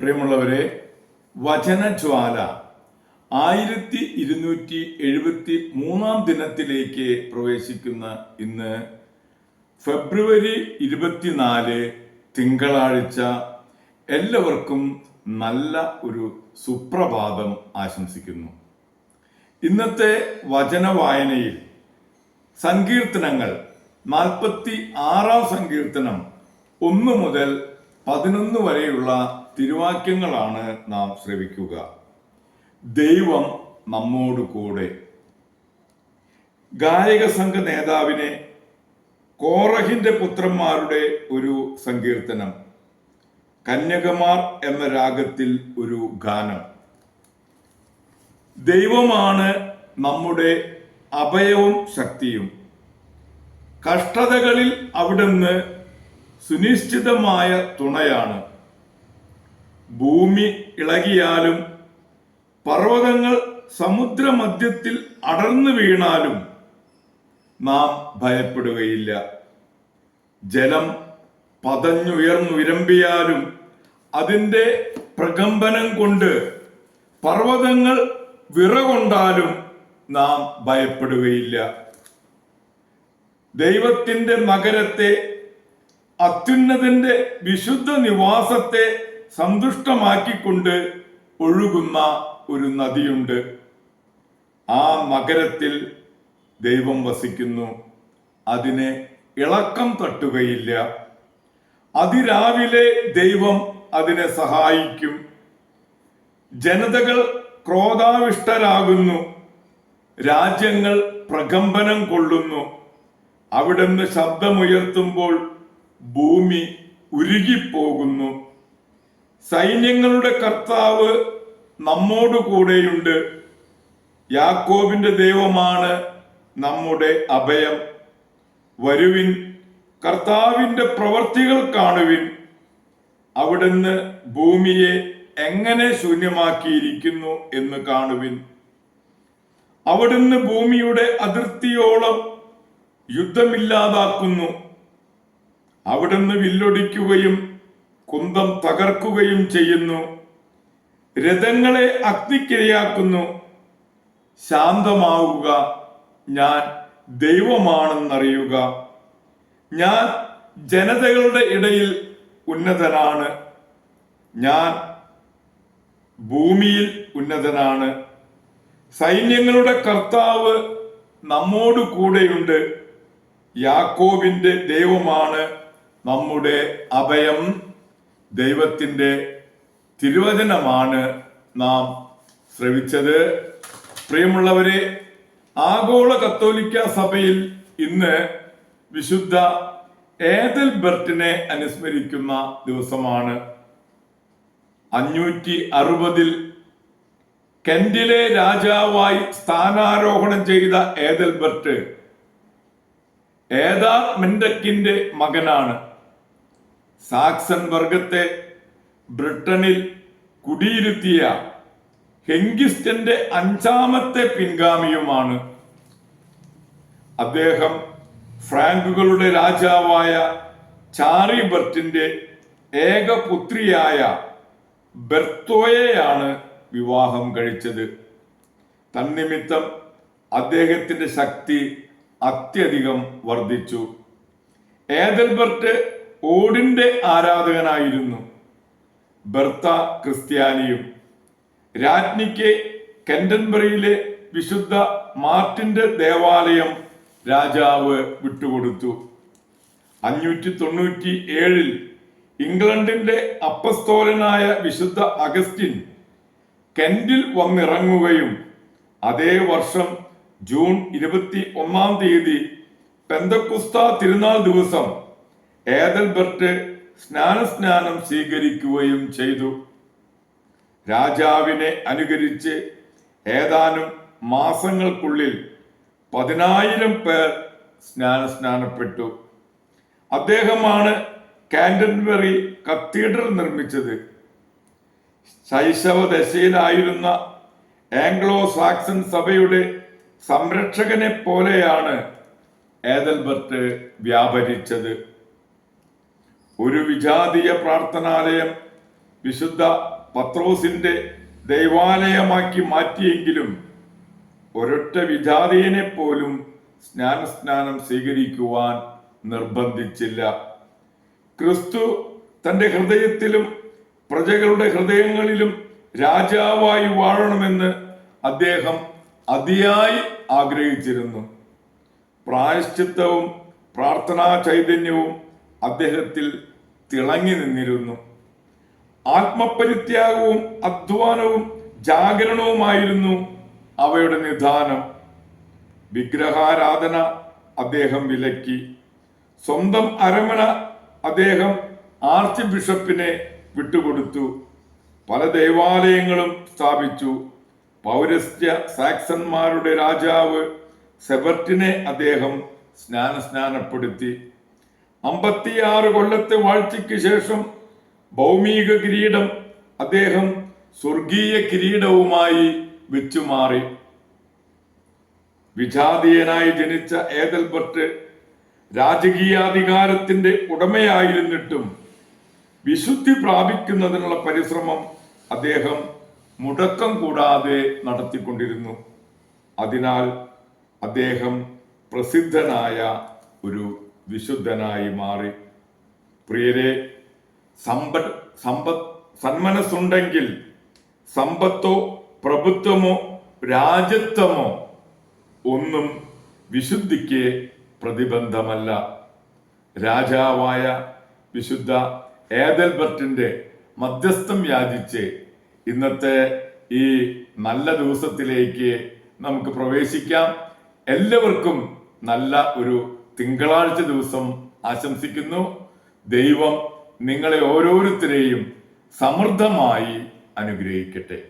പ്രിയമുള്ളവരെ വചനജ്വാല ആയിരത്തി ഇരുന്നൂറ്റി എഴുപത്തി മൂന്നാം ദിനത്തിലേക്ക് പ്രവേശിക്കുന്ന ഇന്ന് ഫെബ്രുവരി ഇരുപത്തിനാല് തിങ്കളാഴ്ച എല്ലാവർക്കും നല്ല ഒരു സുപ്രഭാതം ആശംസിക്കുന്നു. ഇന്നത്തെ വചന വായനയിൽ സങ്കീർത്തനങ്ങൾ നാൽപ്പത്തി ആറാം സങ്കീർത്തനം ഒന്ന് മുതൽ പതിനൊന്ന് വരെയുള്ള തിരുവാക്യങ്ങളാണ് നാം ശ്രവിക്കുക. ദൈവം നമ്മോട് കൂടെ. ഗായക സംഘ നേതാവിനെ കോറഹിന്റെ പുത്രന്മാരുടെ ഒരു സങ്കീർത്തനം. കന്യകമാർ എന്ന രാഗത്തിൽ ഒരു ഗാനം. ദൈവമാണ് നമ്മുടെ അഭയവും ശക്തിയും. കഷ്ടതകളിൽ അവിടുന്ന് സുനിശ്ചിതമായ തുണയാണ്. ഭൂമി ഇളകിയാലും പർവതങ്ങൾ സമുദ്രമധ്യത്തിൽ അടർന്നു വീണാലും നാം ഭയപ്പെടുകയില്ല. ജലം പതഞ്ഞുയർന്നുയരമ്പിയാലും അതിന്റെ പ്രകമ്പനം കൊണ്ട് പർവതങ്ങൾ വിറകൊണ്ടാലും നാം ഭയപ്പെടുകയില്ല. ദൈവത്തിന്റെ നഗരത്തെ അത്യുന്നതിന്റെ വിശുദ്ധ നിവാസത്തെ സന്തുഷ്ടമാക്കിക്കൊണ്ട് ഒഴുകുന്ന ഒരു നദിയുണ്ട്. ആ നഗരത്തിൽ ദൈവം വസിക്കുന്നു. അതിനെ ഇളക്കം തട്ടുകയില്ല. അതിരാവിലെ ദൈവം അതിനെ സഹായിക്കും. ജനതകൾ ക്രോധാവിഷ്ടരാകുന്നു. രാജ്യങ്ങൾ പ്രകമ്പനം കൊള്ളുന്നു. അവിടുന്ന് ശബ്ദമുയർത്തുമ്പോൾ ഭൂമി ഉരുകിപ്പോകുന്നു. സൈന്യങ്ങളുടെ കർത്താവ് നമ്മോട് കൂടെയുണ്ട് യാക്കോബിന്റെ ദൈവമാണ് നമ്മുടെ അഭയം. വരുവിൻ കർത്താവിന്റെ പ്രവർത്തികൾ കാണുവിൻ. അവിടുന്ന് ഭൂമിയെ എങ്ങനെ ശൂന്യമാക്കിയിരിക്കുന്നു എന്ന് കാണുവിൻ. അവിടുന്ന് ഭൂമിയുടെ അതിർത്തിയോളം യുദ്ധമില്ലാതാക്കുന്നു. അവിടുന്ന് വില്ലൊടിക്കുകയും കുന്തം തകർക്കുകയും ചെയ്യുന്നു. രഥങ്ങളെ അഗ്നിക്കിരയാക്കുന്നു. ശാന്തമാവുക ഞാൻ ദൈവമാണെന്നറിയുക. ഞാൻ ജനതകളുടെ ഇടയിൽ ഉന്നതനാണ്. ഞാൻ ഭൂമിയിൽ ഉന്നതനാണ്. സൈന്യങ്ങളുടെ കർത്താവ് നമ്മോട് കൂടെയുണ്ട്. യാക്കോബിന്റെ ദൈവമാണ് നമ്മുടെ അഭയം. ദൈവത്തിന്റെ തിരുവചനമാണ് നാം ശ്രവിച്ചത്. പ്രിയമുള്ളവരെ ആഗോള കത്തോലിക്ക സഭയിൽ ഇന്ന് വിശുദ്ധ ഏതൽബർട്ടിനെ അനുസ്മരിക്കുന്ന ദിവസമാണ്. അഞ്ഞൂറ്റി അറുപതിൽ കെന്റിലെ രാജാവായി സ്ഥാനാരോഹണം ചെയ്ത ഏതൽബർട്ട് ഏതാ മെൻഡക്കിന്റെ മകനാണ്. സാക്സൺ വർഗത്തെ ബ്രിട്ടനിൽ കുടിയിരുത്തിയ ഹെങ്കിസ്റ്റന്റെ അഞ്ചാമത്തെ പിൻഗാമിയുമാണ് അദ്ദേഹം ഫ്രാങ്കുകളുടെ രാജാവായ ചാറി ബർട്ടിന്റെ ഏക പുത്രിയായ ബെർത്തോയെയാണ് വിവാഹം കഴിച്ചത്. തന്നിമിത്തം അദ്ദേഹത്തിന്റെ ശക്തി അത്യധികം വർദ്ധിച്ചു. ഏതൽബർട്ട് ഓടിന്റെ ആരാധകനായിരുന്നു. ബർത്ത ക്രിസ്ത്യാനിയും രാജ്ഞിക്ക് കെൻഡൻബറിയിലെ വിശുദ്ധ മാർട്ടിന്റെ ദേവാലയം രാജാവ് വിട്ടുകൊടുത്തു. അഞ്ഞൂറ്റി തൊണ്ണൂറ്റി ഏഴിൽ ഇംഗ്ലണ്ടിന്റെ അപ്പസ്തോലനായ വിശുദ്ധ അഗസ്റ്റിൻ കെൻഡിൽ വന്നിറങ്ങുകയും അതേ വർഷം ജൂൺ ഇരുപത്തി ഒന്നാം തീയതി പെന്തക്കുസ്ത തിരുനാൾ ദിവസം ഏതൽബർട്ട് സ്നാനസ്നാനം സ്വീകരിക്കുകയും ചെയ്തു. രാജാവിനെ അനുകരിച്ച് ഏതാനും മാസങ്ങൾക്കുള്ളിൽ പതിനായിരം പേർ സ്നാനസ്നാനപ്പെട്ടു. അദ്ദേഹമാണ് കാൻഡൻബറി കത്തീഡ്രൽ നിർമ്മിച്ചത്. ശൈശവ ദശയിലായിരുന്ന ആംഗ്ലോ സാക്സൺ സഭയുടെ സംരക്ഷകനെ പോലെയാണ് ഏതൽബർട്ട് വ്യാപരിച്ചത്. ഒരു വിജാതീയ പ്രാർത്ഥനാലയം വിശുദ്ധ പത്രോസിന്റെ ദൈവാലയമാക്കി മാറ്റിയെങ്കിലും ഒരൊറ്റ വിജാതീയനെ പോലും സ്നാനസ്നാനം സ്വീകരിക്കുവാൻ നിർബന്ധിച്ചില്ല. ക്രിസ്തു തന്റെ ഹൃദയത്തിലും പ്രജകളുടെ ഹൃദയങ്ങളിലും രാജാവായി വാഴണമെന്ന് അദ്ദേഹം അതിയായി ആഗ്രഹിച്ചിരുന്നു. പ്രായശ്ചിത്തവും പ്രാർത്ഥനാ ചൈതന്യവും അദ്ദേഹത്തിൽ തിളങ്ങി നിന്നിരുന്നു. ആത്മപരിത്യാഗവും അധ്വാനവും ജാഗരണവുമായിരുന്നു അവയുടെ നിധാനം. വിഗ്രഹാരാധന അദ്ദേഹം വിലക്കി. സ്വന്തം അരമണ അദ്ദേഹം ആർച്ച് ബിഷപ്പിനെ വിട്ടുകൊടുത്തു. പല ദേവാലയങ്ങളും സ്ഥാപിച്ചു. പൗരസ്ത്യ സാക്സന്മാരുടെ രാജാവ് സെബർട്ടിനെ അദ്ദേഹം സ്നാനസ്നാനപ്പെടുത്തി. അമ്പത്തിയാറ് കൊല്ലത്തെ വാഴ്ചയ്ക്ക് ശേഷം ഭൗമിക കിരീടം അദ്ദേഹം സ്വർഗീയ കിരീടവുമായി വെച്ചുമാറി. വിജാതീയനായി ജനിച്ച ഏതൽബർട്ട് രാജകീയാധികാരത്തിന്റെ ഉടമയായിരുന്നിട്ടും വിശുദ്ധി പ്രാപിക്കുന്നതിനുള്ള പരിശ്രമം അദ്ദേഹം മുടക്കം കൂടാതെ നടത്തിക്കൊണ്ടിരുന്നു. അതിനാൽ അദ്ദേഹം പ്രസിദ്ധനായ ഒരു വിശുദ്ധനായി മാറി. പ്രിയരെ സമ്പത്ത് സമ്പത്ത് സന്മനസ്സുണ്ടെങ്കിൽ സമ്പത്തോ പ്രഭുത്വമോ രാജ്യത്വമോ ഒന്നും വിശുദ്ധിക്ക് പ്രതിബന്ധമല്ല. രാജാവായ വിശുദ്ധ ഏതൽബർട്ടിന്റെ മധ്യസ്ഥം യാചിച്ച് ഇന്നത്തെ ഈ നല്ല ദിവസത്തിലേക്ക് നമുക്ക് പ്രവേശിക്കാം. എല്ലാവർക്കും നല്ല ഒരു തിങ്കളാഴ്ച ദിവസം ആശംസിക്കുന്നു. ദൈവം നിങ്ങളെ ഓരോരുത്തരെയും സമൃദ്ധമായി അനുഗ്രഹിക്കട്ടെ.